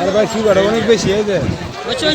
আর ভাই সুগার অনেক বেশি এই যে হচ্ছে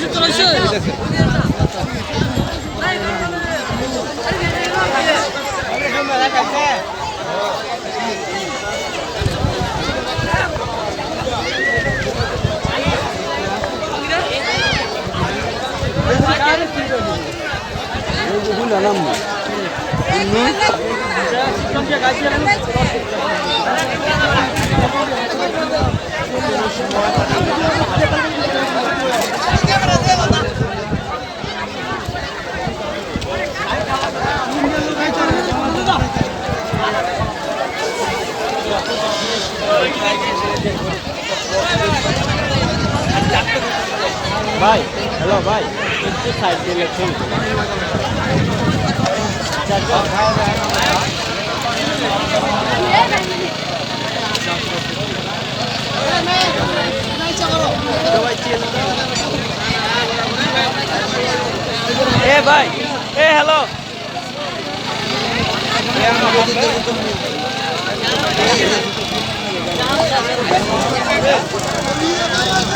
ভাই হ্যালো ভাই একটু সাইড খুব এ ভাই এ হ্যালো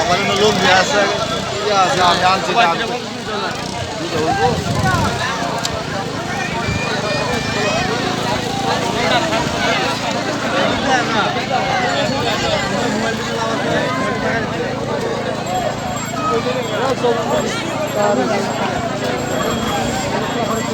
আমার লোক ইয়ে আছে আমি আনছি। also, um,